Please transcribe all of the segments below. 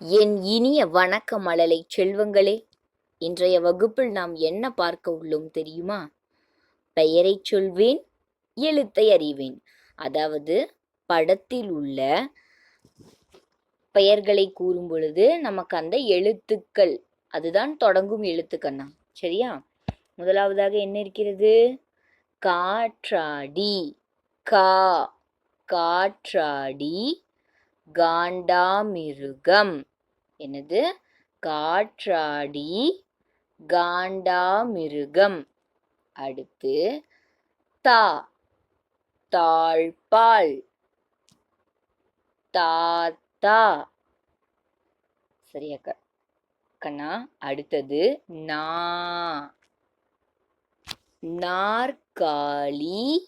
என் இனிய வணக்க மழலை செல்வங்களே இன்றைய வகுப்பில் நாம் என்ன பார்க்க உள்ளோம் தெரியுமா? பெயரைச் சொல்வேன் எழுத்தை அறிவேன். அதாவது படத்தில் உள்ள பெயர்களை கூறும் பொழுது நமக்கு அந்த எழுத்துக்கள் அதுதான் தொடங்கும் எழுத்துக்கண்ணா. சரியா? முதலாவதாக என்ன இருக்கிறது? காற்றாடி கா காற்றாடி காண்டாமிருகம். என்னது? காற்றாடி காண்டாமிருகம். அடுத்து தா தாழ்பால் தாத்தா. சரியா கண்ணா அடுத்தது நா. நாற்காலி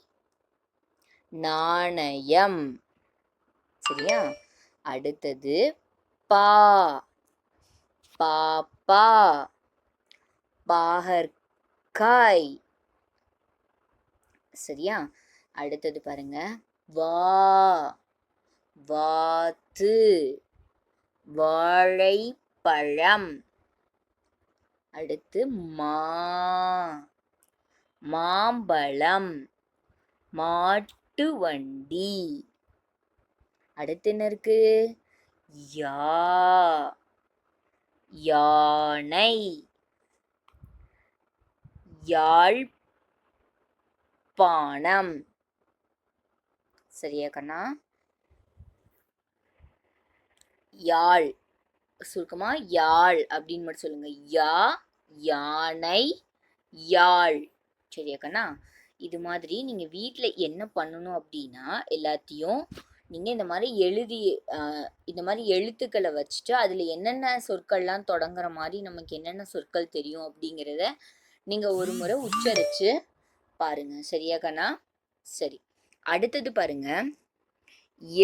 நாணயம். சரியா? அடுத்தது பா. பாப்பா. பாகற்காய். சரியா? அடுத்தது பாருங்க. வா. வாத்து. வாழைப்பழம். அடுத்து மா. மாம்பழம். மாட்டு வண்டி அடுத்து என்ன இருக்கு? யா யானை. யாழ்ப்பாணம். சரியா கண்ணா? யாழ் சுருக்கமா யாழ் அப்படின்னு மட்டும் சொல்லுங்க. யா யானை யாழ். சரியா கண்ணா? இது மாதிரி நீங்க வீட்டில் என்ன பண்ணணும் அப்படின்னா எல்லாத்தையும் நீங்க இந்த மாதிரி எழுதி இந்த மாதிரி எழுத்துக்களை வச்சுட்டு அதில் என்னென்ன சொற்கள்லாம் தொடங்குற மாதிரி நமக்கு என்னென்ன சொற்கள் தெரியும் அப்படிங்கிறத நீங்கள் ஒரு முறை உச்சரித்து பாருங்கள் சரியா கண்ணா? சரி. அடுத்தது பாருங்க.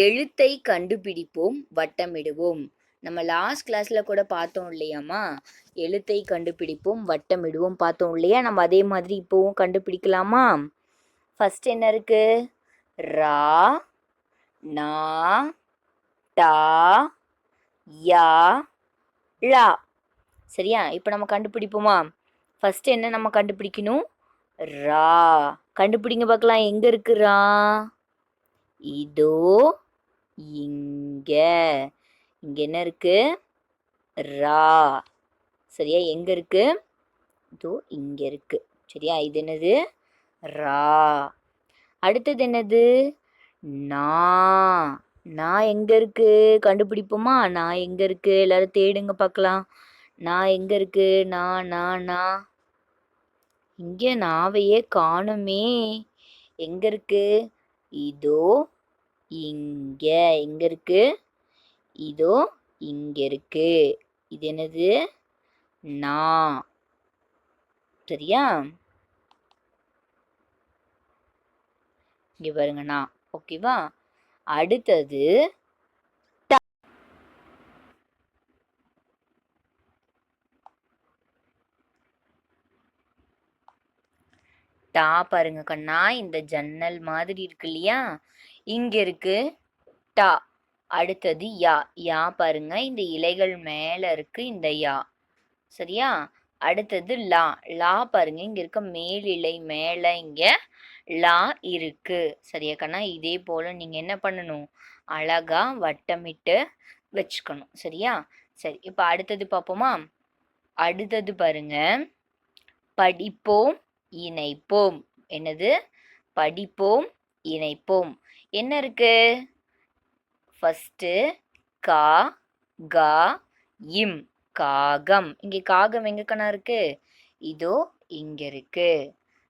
எழுத்தை கண்டுபிடிப்போம் வட்டமிடுவோம். நம்ம லாஸ்ட் கிளாஸில் கூட பார்த்தோம் இல்லையாம்மா? எழுத்தை கண்டுபிடிப்போம் வட்டமிடுவோம் பார்த்தோம் இல்லையா? நம்ம அதே மாதிரி இப்போவும் கண்டுபிடிக்கலாமா? ஃபஸ்ட் என்ன இருக்குது ரா நா டா யா லா சரியா? இப்போ நம்ம கண்டுபிடிப்போமா? ஃபஸ்ட்டு என்ன நம்ம கண்டுபிடிக்கணும்? ரா. கண்டுபிடிங்க பார்க்கலாம். எங்கே இருக்கு ரா? இதோ இங்கே. இங்கே என்ன இருக்கு? ரா. சரியா? எங்கே இருக்கு? இதோ இங்கே இருக்கு. சரியா? இது என்னது? ரா. அடுத்தது என்னது? நா நான் எங்க இருக்கு? கண்டுபிடிப்போமா? நான் எங்க இருக்கு? எல்லாரும் தேடுங்க பார்க்கலாம் நான் எங்க இருக்கு? நான் நான் நான் இங்க நாவையே காணுமே. எங்க இருக்கு? இதோ இங்க. எங்க இருக்கு? இதோ இங்க இருக்கு. இது என்னது? நான் சரியா? இங்க பாருங்க நான் ஓகேவா அடுத்தது டா பாருங்க கண்ணா இந்த ஜன்னல் மாதிரி இருக்கு இல்லையா? இங்க இருக்கு டா. அடுத்தது யா. யா பாருங்க இந்த இலைகள் மேல இருக்கு இந்த யா. சரியா? அடுத்தது லா. லா பாருங்க இங்க இருக்க மேல் மேல இங்க லா இருக்கு. சரியா கண்ணா? இதே போல நீங்க என்ன பண்ணணும்? அழகா வட்டமிட்டு வச்சுக்கணும். சரியா? சரி இப்போ அடுத்தது பார்ப்போமா? அடுத்தது பாருங்க. படிப்போம் இணைப்போம். என்னது? படிப்போம் இணைப்போம். என்ன இருக்கு? ஃபஸ்ட்டு கா கா இம். காகம். இங்கே காகம் எங்க கண்ணா இருக்கு? இதோ இங்க இருக்கு.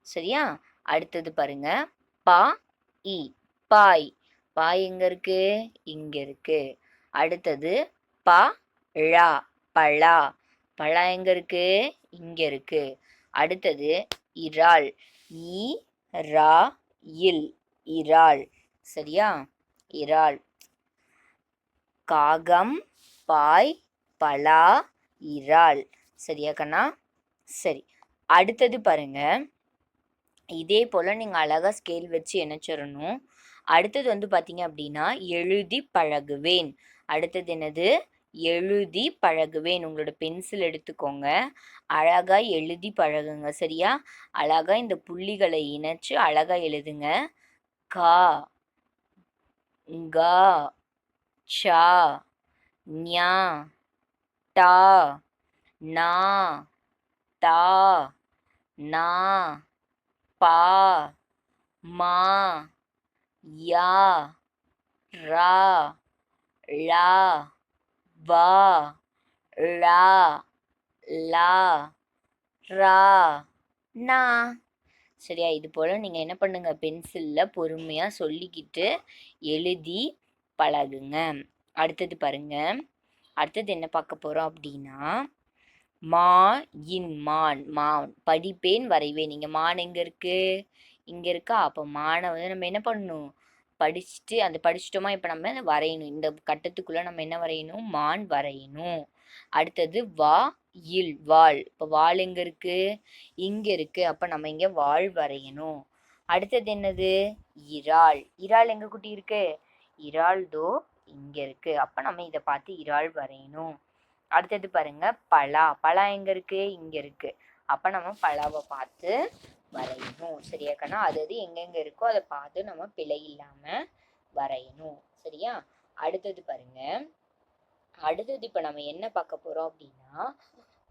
சரியா? அடுத்தது பாருங்க. பா இ பாய். பாய் எங்க இருக்கு? இங்க இருக்கு. அடுத்தது ப ழா பழா. பழா எங்க இருக்கு? இங்க இருக்கு. அடுத்தது இறால். இ ரா இல் இறால். சரியா? இறால். காகம் பாய் பலா இறால். சரியா கண்ணா? சரி. அடுத்தது பாருங்க. இதே போல் நீங்கள் அழகாக ஸ்கேல் வச்சு என்ன சொல்லணும் அடுத்தது வந்து பார்த்தீங்க அப்படின்னா எழுதி பழகுவேன். அடுத்தது என்னது? எழுதி பழகுவேன். உங்களோட பென்சில் எடுத்துக்கோங்க. அழகாக எழுதி பழகுங்க. சரியா? அழகாக இந்த புள்ளிகளை இணைச்சு அழகாக எழுதுங்க. கா. கா. சா. ஞா. டா நா தா நா பா மா யா ரா லா வா லா லா ரா நா. சரியா இது போல் நீங்கள் என்ன பண்ணுங்க? பென்சிலில் பொறுமையாக சொல்லிக்கிட்டு எழுதி பழகுங்க. அடுத்தது பாருங்கள் அடுத்தது என்ன பார்க்க போகிறோம் அப்படின்னா மா இன் மான். மான். படிப்பேன் வரைவேன். இங்கே மான் எங்கே இருக்குது இங்கே இருக்கா? அப்போ மானை வந்து நம்ம என்ன பண்ணணும்? படிச்சுட்டு அந்த படிச்சிட்டோமா இப்போ நம்ம வரையணும். இந்த கட்டத்துக்குள்ளே நம்ம என்ன வரையணும்? மான் வரையணும். அடுத்தது வா இல் வாள். இப்போ வாள் எங்கே இருக்குது இங்கே இருக்குது அப்போ நம்ம இங்கே வாள் வரையணும். அடுத்தது என்னது? இறால். இறால் எங்கே குட்டி இருக்குது இறால் தோ இங்கே இருக்கு. அப்போ நம்ம இதை பார்த்து இறால் வரையணும். அடுத்தது பாருங்க பலா. பலா எங்கே இருக்கு? இங்கே இருக்கு. அப்போ நம்ம பலாவை பார்த்து வரையணும். சரியா கண்ணா? அது அது எங்கெங்கே இருக்கோ அதை பார்த்து நம்ம பிழை இல்லாமல் வரையணும். சரியா? அடுத்தது பாருங்க. அடுத்தது இப்போ நம்ம என்ன பார்க்க போகிறோம் அப்படின்னா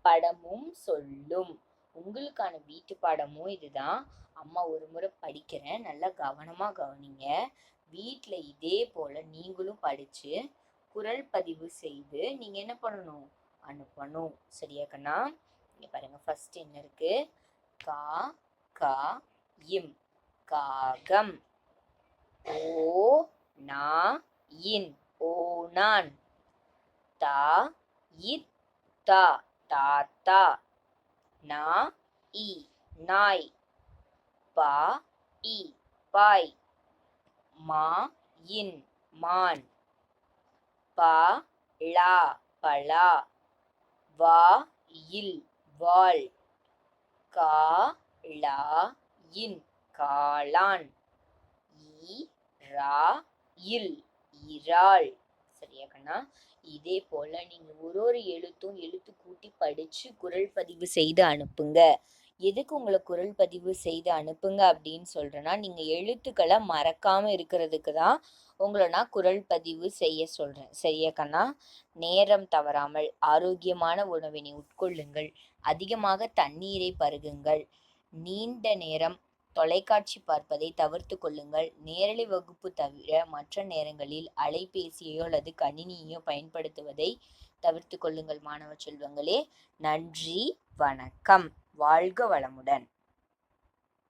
படமும் சொல்லும். உங்களுக்கான வீட்டு பாடமும் இதுதான். அம்மா ஒரு முறை படிக்கிறேன். நல்லா கவனமாக கவனிங்க. வீட்டில் இதே போல் நீங்களும் படித்து குரல் பதிவு செய்து நீங்கள் என்ன பண்ணணும்? அனுப்பணும். சரியா கண்ணா? இங்கே பாருங்கள் ஃபஸ்ட் என்ன இருக்குது கா கா இம். காகம். ஓ நா இன். ஓ நான். தா இத் தா தாத்தா. நா இ நாய். பா இ பாய். மா இன் மான். பா லா பலா. வா இல் வாள். கா லா இன் காளான். ஈ ரா இல் இறால் சரியா கண்ணா? இதே போல் நீங்கள் ஒரு ஒரு எழுத்தும் எழுத்து கூட்டி படித்து குரல் பதிவு செய்து அனுப்புங்க. எதுக்கு உங்களை குரல் பதிவு செய்து அனுப்புங்க அப்படின்னு சொல்கிறேன்னா நீங்கள் எழுத்துக்களை மறக்காமல் இருக்கிறதுக்கு தான் உங்களை நான் குரல் பதிவு செய்ய சொல்கிறேன் சரியா கண்ணா? நேரம் தவறாமல் ஆரோக்கியமான உணவினை உட்கொள்ளுங்கள். அதிகமாக தண்ணீரை பருகுங்கள். நீண்ட நேரம் தொலைக்காட்சி பார்ப்பதை தவிர்த்து கொள்ளுங்கள். நேரலை வகுப்பு தவிர மற்ற நேரங்களில் அலைபேசியோ அல்லது கணினியையோ பயன்படுத்துவதை தவிர்த்து கொள்ளுங்கள் மாணவ செல்வங்களே. நன்றி வணக்கம். வாழ்க வளமுடன்.